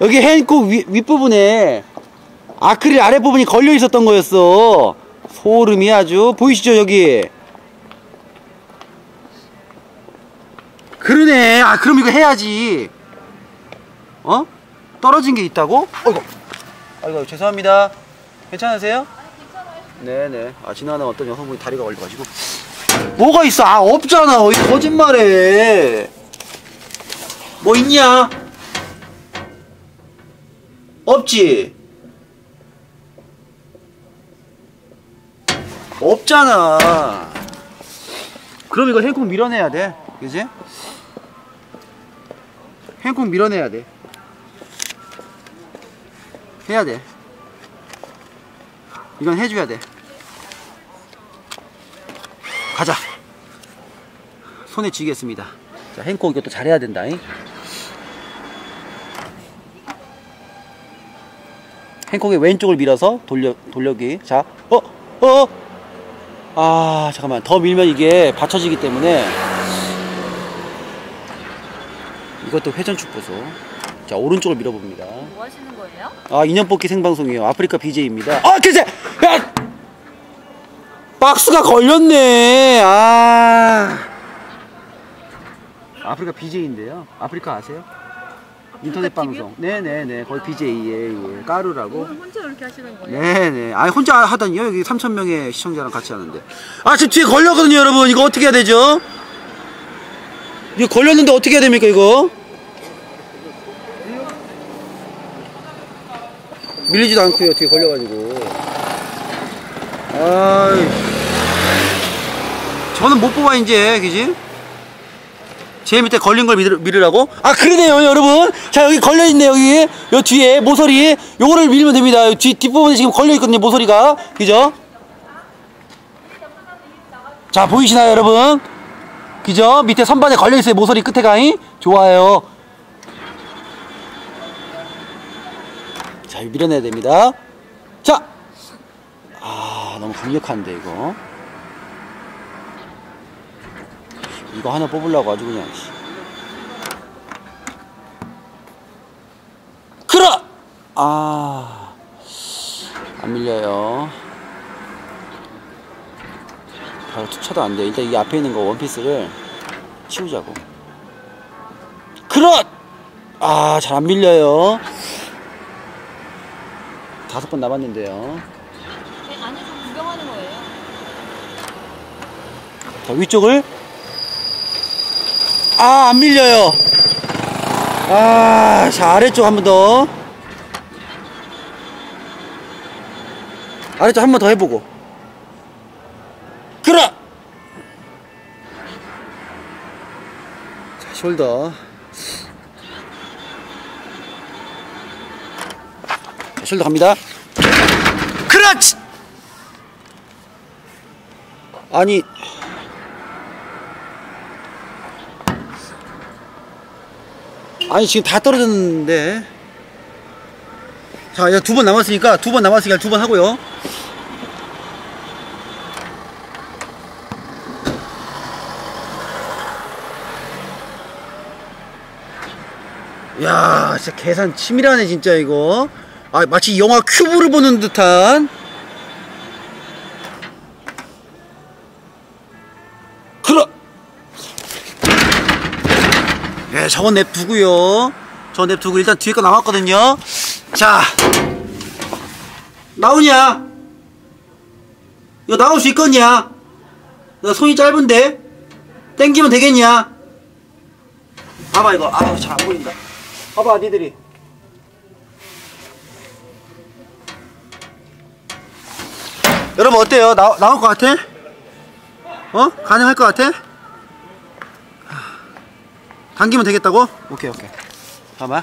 여기 위, 윗부분에 아크릴 아랫부분이 걸려 있었던 거였어. 소름이 아주. 보이시죠 여기? 그러네. 아 그럼 이거 해야지. 어? 떨어진 게 있다고? 어이구. 아이고 죄송합니다. 괜찮으세요? 네네. 아 지나가는 어떤 여성분이 다리가 걸려가지고. 뭐가 있어? 아 없잖아. 왜 거짓말해. 뭐 있냐 없지? 없잖아. 그럼 이거 행콕 밀어내야 돼. 그지? 행콕 밀어내야 돼. 해야 돼. 이건 해줘야 돼. 가자. 손에 쥐겠습니다. 자 행콕 이것도 잘해야 된다 잉? 행콕의 왼쪽을 밀어서 돌려 돌려기 자 어? 어? 아 잠깐만 더 밀면 이게 받쳐지기 때문에 이것도 회전축구소 자 오른쪽을 밀어봅니다 뭐 하시는 거예요? 아 인연 뽑기 생방송이에요 아프리카 BJ입니다 아 글쎄 야! 박스가 걸렸네 아 아프리카 BJ인데요 아프리카 아세요? 인터넷 방송 네네네 거기 BJ 예, 예. 까루라고 혼자 이렇게 하시는 거예요? 네네. 아니 혼자 하다니요. 여기 3천 명의 시청자랑 같이 하는데. 아 지금 뒤에 걸렸거든요, 여러분. 이거 어떻게 해야 되죠? 이거 걸렸는데 어떻게 해야 됩니까, 이거? 밀리지도 않고요. 뒤에 걸려가지고. 아이. 저는 못 뽑아 이제, 그지? 제일 밑에 걸린 걸 밀으, 밀으 라고? 아 그러네요 여러분 자 여기 걸려있네 여기 요 뒤에 모서리 요거를 밀면 됩니다 뒤, 뒷부분에 지금 걸려있거든요 모서리가 그죠? 자 보이시나요 여러분? 그죠? 밑에 선반에 걸려있어요 모서리 끝에가 이? 좋아요 자 밀어내야 됩니다 자! 아 너무 강력한데 이거 이거 하나 뽑으려고 아주 그냥 씨. 그러! 아안 밀려요. 바로 투차도 안 돼. 일단 이 앞에 있는 거 원피스를 치우자고. 그렇! 아잘 안 밀려요. 다섯 번 남았는데요. 네, 안에서 구경하는 거예요. 자 위쪽을 아 안 밀려요. 아 자 아래쪽 한 번 더. 아래쪽 한 번 더 해보고. 그래 자 숄더. 자, 숄더 갑니다. 그렇지 아니 아니 지금 다 떨어졌는데. 자 이제 두 번 남았으니까 두 번 남았으니까 두 번 하고요. 야 진짜 계산 치밀하네 진짜 이거. 아 마치 영화 큐브를 보는 듯한 예, 저건 냅두고요. 저 냅두고 일단 뒤에 거 남았거든요. 자, 나오냐? 이거 나올 수 있겠냐? 너 손이 짧은데? 땡기면 되겠냐? 봐봐 이거. 아우 잘안 보인다. 봐봐 니들이. 여러분 어때요? 나, 나올 것 같아? 어? 가능할 것 같아? 당기면 되겠다고? 오케이 오케이 잠깐만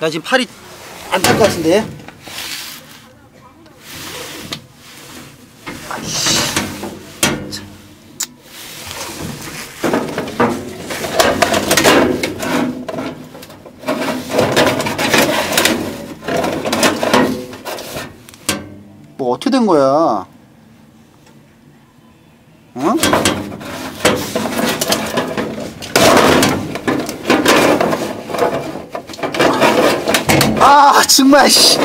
나 지금 팔이 안 닿을 것 같은데. 뭐 어떻게 된 거야 정말 씨.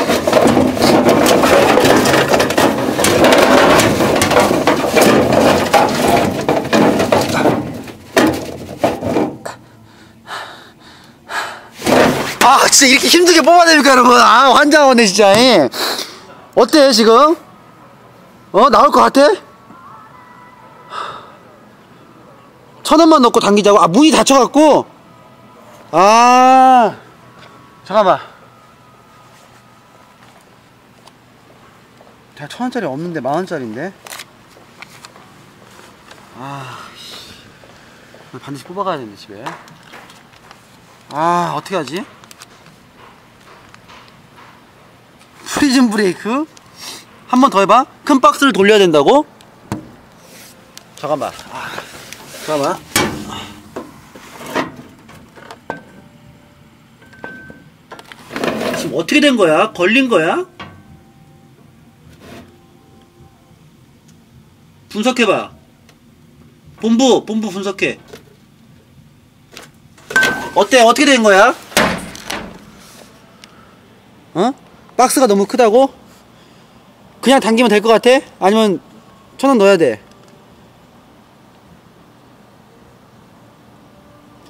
아 진짜 이렇게 힘들게 뽑아냅니까 여러분. 아 환장하네 진짜. 이. 어때 지금? 어 나올 것 같아? 천 원만 넣고 당기자고? 아 문이 닫혀갖고? 아. 잠깐만 제가 천 원짜리 없는데 만 원짜리인데? 아 씨. 반드시 뽑아가야 되는데 집에. 아 어떻게 하지? 프리즌 브레이크? 한 번 더 해봐. 큰 박스를 돌려야 된다고? 잠깐만. 아, 잠깐만. 지금 어떻게 된 거야? 걸린 거야 분석해봐. 본부 본부 분석해. 어때? 어떻게 된 거야? 어? 박스가 너무 크다고? 그냥 당기면 될 것 같아? 아니면 천 원 넣어야 돼?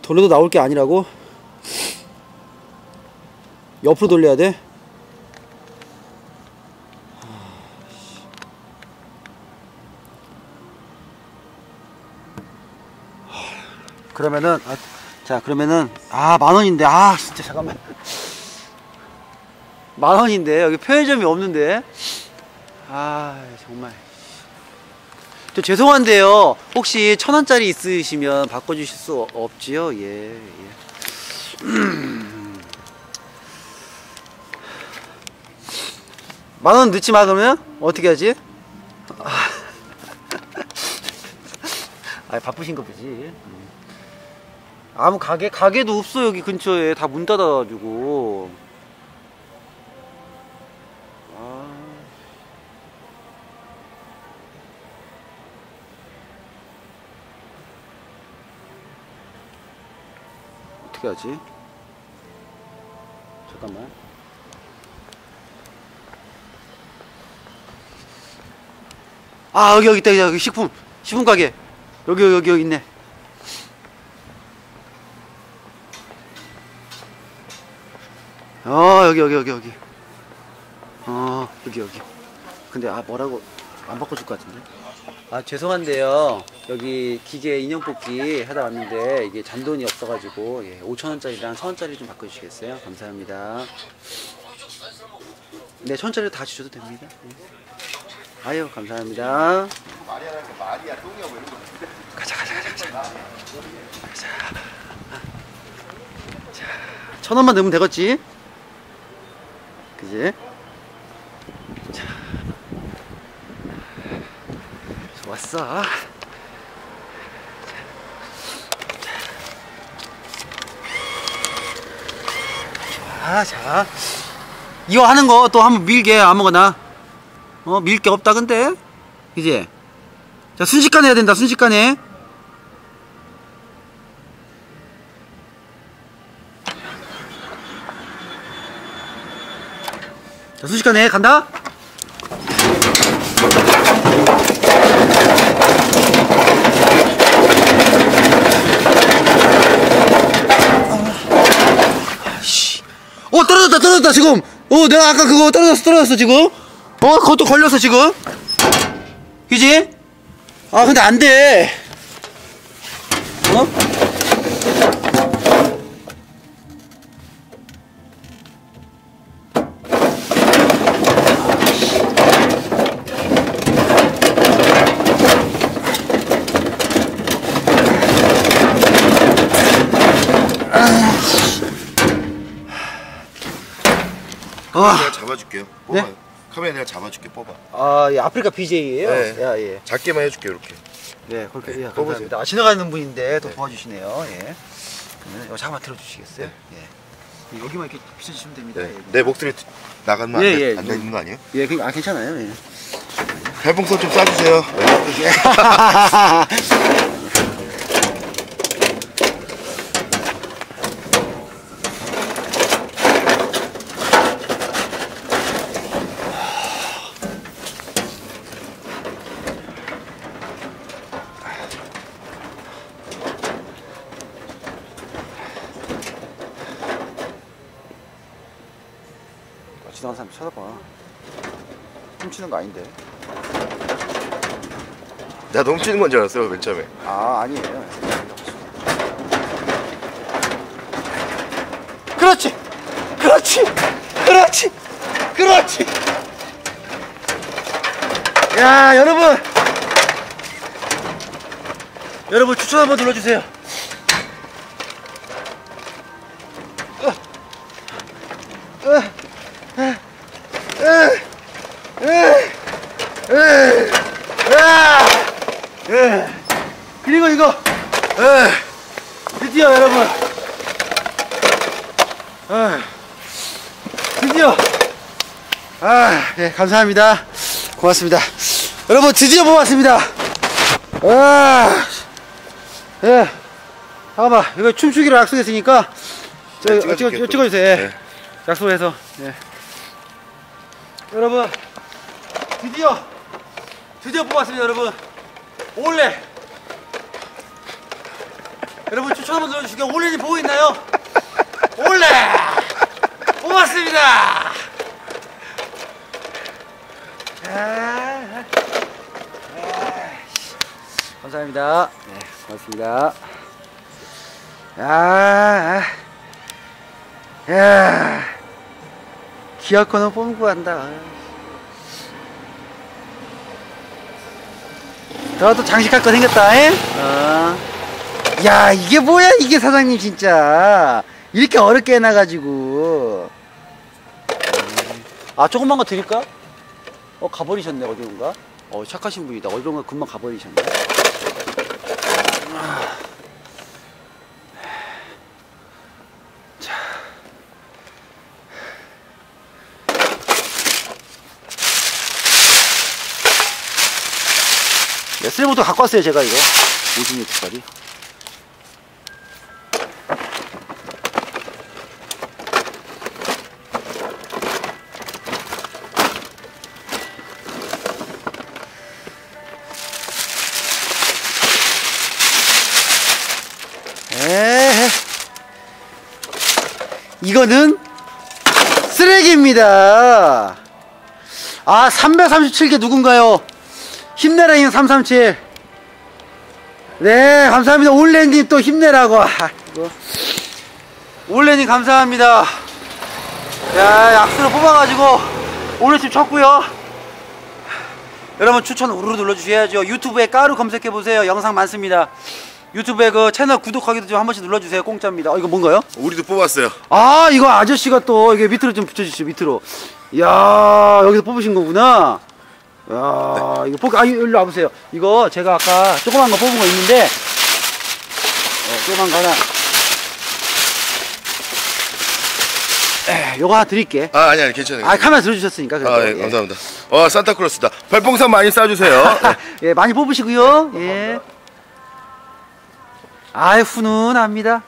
돌려도 나올 게 아니라고? 옆으로 돌려야 돼 그러면은 아, 자 그러면은 아 만원인데 아 진짜 잠깐만. 만원인데 여기 편의점이 없는데. 아 정말. 저 죄송한데요. 혹시 천원짜리 있으시면 바꿔주실 수 없지요? 예, 예. 만원 넣지 마 그러면? 어떻게 하지? 아, 아 바쁘신 거 보지. 음. 아무 가게 가게도 없어 여기 근처에 다 문 닫아가지고 아. 어떻게 하지? 잠깐만. 아 여기 여기 있다 여기 식품 식품 가게 여기 여기 여기 있네. 어 여기 여기 여기 여기. 어 여기 여기. 근데 아 뭐라고 안 바꿔줄 것 같은데? 아 죄송한데요. 여기 기계 인형 뽑기 하다 왔는데 이게 잔돈이 없어가지고 예, 5천원짜리랑 1000원짜리 좀 바꿔주시겠어요? 감사합니다. 네 1000원짜리 다 주셔도 됩니다. 예. 아유 감사합니다. 가자 가자 가자 가자. 가자. 자 천원만 넣으면 되겠지 그지? 자. 좋았어. 자, 자. 이거 하는 거 또 한번 밀게, 아무거나. 어, 밀 게 없다, 근데? 그지? 자, 순식간에 해야 된다, 순식간에. 자, 순식간에 간다. 어, 떨어졌다, 떨어졌다, 지금. 어, 내가 아까 그거 떨어졌어, 떨어졌어, 지금. 어, 그것도 걸렸어, 지금. 그지? 아, 근데 안 돼. 어? 아, 내가 잡아줄게요. 뽑아요. 카메라 내가 잡아줄게. 뽑아. 아, 예, 아프리카 BJ예요 네. 야, 예. 작게만 해줄게 이렇게. 네, 그렇게 예, 뽑으세요. 아, 지나가는 분인데 또 도와주시네요. 예. 그러면 이거 잠깐만 들어주시겠어요? 예. 여기만 이렇게 비춰주시면 됩니다. 네. 예. 내 목소리 드- 나가면 안, 예, 돼, 예. 안 되는 거 아니에요? 예, 그, 아, 괜찮아요. 예. 별풍선 좀 쏴주세요. 네. 지나가는 사람 쳐다봐. 훔치는 거 아닌데. 나 넘치는 건 줄 알았어요 맨 처음에. 아 아니에요. 그렇지, 그렇지, 그렇지, 그렇지. 야 여러분, 여러분 추천 한번 눌러주세요. 어, 어, 어, 어, 어, 어, 아. 예. 그리고 이거 예. 드디어 여러분 아, 드디어 아, 예, 감사합니다. 고맙습니다. 여러분 드디어 뽑았습니다. 아, 예. 잠깐만 이거 춤추기로 약속했으니까 저, 네, 어, 찍어, 또. 찍어주세요. 예. 네. 약속해서 예. 여러분 드디어 드디어 뽑았습니다 여러분 올레 여러분 추천 한번 눌러주시고 올레님 보고 있나요? 올레 뽑았습니다 아, 아, 감사합니다 네 고맙습니다 야, 야, 기아코너 뽑고 간다. 너도 장식할 거 생겼다, 에? 어. 야, 이게 뭐야, 이게 사장님, 진짜. 이렇게 어렵게 해놔가지고. 음. 아, 조금만 거 드릴까? 어, 가버리셨네, 어디론가? 어, 착하신 분이다. 어디론가 금방 가버리셨네. 네, 쓸모도 갖고 왔어요, 제가 이거. 56짜리. 이거는 쓰레기입니다. 아, 337개 누군가요? 힘내라, 형, 337. 네, 감사합니다. 올레님 또 힘내라고. 아. 올레님 감사합니다. 야, 약수를 뽑아가지고 올레집 쳤고요. 여러분 추천 우르르 눌러주셔야죠. 유튜브에 까루 검색해보세요. 영상 많습니다. 유튜브에 그 채널 구독하기도 좀 한 번씩 눌러주세요. 공짜입니다. 어, 이거 뭔가요? 우리도 뽑았어요. 아 이거 아저씨가 또 이게 밑으로 좀 붙여주시죠 밑으로 이야 여기서 뽑으신 거구나 야 이거 뽑, 아 일로 와보세요 이거 제가 아까 조그만 거 뽑은 거 있는데 어, 조그만 거 하나 에 요거 하나 드릴게 아 아니 아니 괜찮아요. 아 카메라 들어주셨으니까 그래도 아, 예, 예. 감사합니다. 와 산타크로스다. 별풍선 많이 쏴주세요. 네. 예 많이 뽑으시고요 예 아유 훈훈합니다